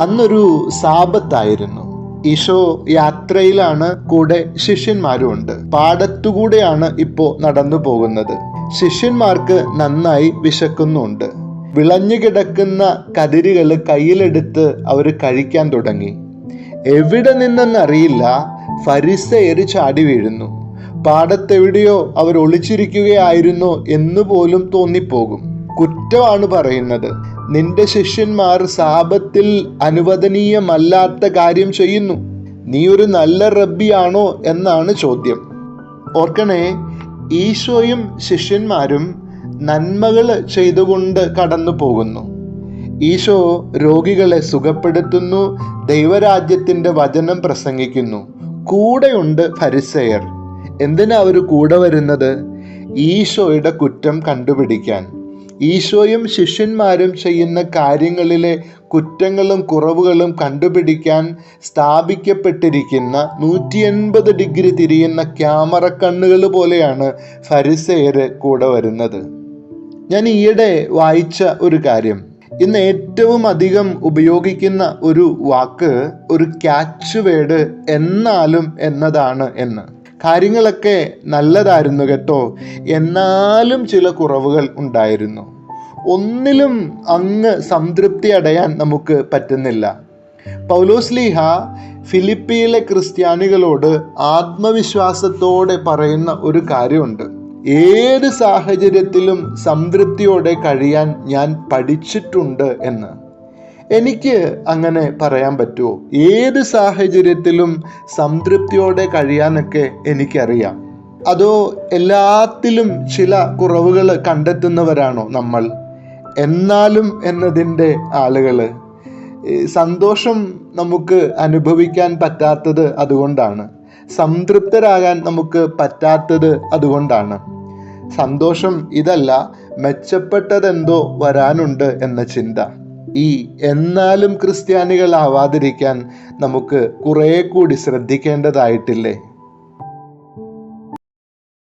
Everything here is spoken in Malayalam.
അന്നൊരു സാപത്തായിരുന്നു. ഈശോ യാത്രയിലാണ് കൂടെ ശിഷ്യന്മാരുമുണ്ട് പാടത്തുകൂടെയാണ് ഇപ്പോ നടന്നു പോകുന്നത്. ശിഷ്യന്മാർക്ക് നന്നായി വിശക്കുന്നുണ്ട്. വിളഞ്ഞു കിടക്കുന്ന കതിരുകൾ കയ്യിലെടുത്ത് അവർ കഴിക്കാൻ തുടങ്ങി. എവിടെ നിന്നെന്നറിയില്ല ഫരിസയർ ചാടി വീഴുന്നു. പാടത്തെവിടെയോ അവർ ഒളിച്ചിരിക്കുകയായിരുന്നോ എന്ന് പോലും തോന്നിപ്പോകും. കുറ്റമാണ് പറയുന്നത്. നിന്റെ ശിഷ്യന്മാർ സാപത്തിൽ അനുവദനീയമല്ലാത്ത കാര്യം ചെയ്യുന്നു. നീ ഒരു നല്ല റബ്ബിയാണോ എന്നാണ് ചോദ്യം. ഓർക്കണേ ഈശോയും ശിഷ്യന്മാരും നന്മകൾ ചെയ്തുകൊണ്ട് കടന്നു പോകുന്നു. ഈശോ രോഗികളെ സുഖപ്പെടുത്തുന്നു ദൈവരാജ്യത്തിന്റെ വചനം പ്രസംഗിക്കുന്നു. കൂടെയുണ്ട് ഫരിസയർ. എന്തിനാ അവർ കൂടെ വരുന്നത്? ഈശോയുടെ കുറ്റം കണ്ടുപിടിക്കാൻ. ഈശോയും ശിഷ്യന്മാരും ചെയ്യുന്ന കാര്യങ്ങളിലെ കുറ്റങ്ങളും കുറവുകളും കണ്ടുപിടിക്കാൻ സ്ഥാപിക്കപ്പെട്ടിരിക്കുന്ന നൂറ്റി എൺപത് ഡിഗ്രി തിരിയുന്ന ക്യാമറ കണ്ണുകൾ പോലെയാണ് ഫരിസയര് കൂടെ വരുന്നത്. ഞാൻ ഈയിടെ വായിച്ച ഒരു കാര്യം. ഇന്ന് ഏറ്റവും അധികം ഉപയോഗിക്കുന്ന ഒരു വാക്ക് ഒരു ക്യാച്ച് വേഡ് എന്നാലും എന്നതാണ് എന്ന്. കാര്യങ്ങളൊക്കെ നല്ലതായിരുന്നു കേട്ടോ. എന്നാലും ചില കുറവുകൾ ഉണ്ടായിരുന്നു. ഒന്നിലും അങ്ങ് സംതൃപ്തി അടയാൻ നമുക്ക് പറ്റുന്നില്ല. പൗലോസ്ലീഹ ഫിലിപ്പിയിലെ ക്രിസ്ത്യാനികളോട് ആത്മവിശ്വാസത്തോടെ പറയുന്ന ഒരു കാര്യമുണ്ട്. ഏത് സാഹചര്യത്തിലും സംതൃപ്തിയോടെ കഴിയാൻ ഞാൻ പഠിച്ചിട്ടുണ്ട് എന്ന്. എനിക്ക് അങ്ങനെ പറയാൻ പറ്റുമോ? ഏത് സാഹചര്യത്തിലും സംതൃപ്തിയോടെ കഴിയാനൊക്കെ എനിക്കറിയാം. അതോ എല്ലാത്തിലും ചില കുറവുകൾ കണ്ടെത്തുന്നവരാണോ നമ്മൾ? എന്നാലും എന്നതിന്റെ ആളുകൾ. സന്തോഷം നമുക്ക് അനുഭവിക്കാൻ പറ്റാത്തത് അതുകൊണ്ടാണ്. സംതൃപ്തരാകാൻ നമുക്ക് പറ്റാത്തത് അതുകൊണ്ടാണ്. സന്തോഷം ഇതല്ല മെച്ചപ്പെട്ടതെന്തോ വരാനുണ്ട് എന്ന ചിന്ത. ഈ എന്നാലും ക്രിസ്ത്യാനികൾ ആവാതിരിക്കാൻ നമുക്ക് കുറെ കൂടി ശ്രദ്ധിക്കേണ്ടതായിട്ടില്ലേ?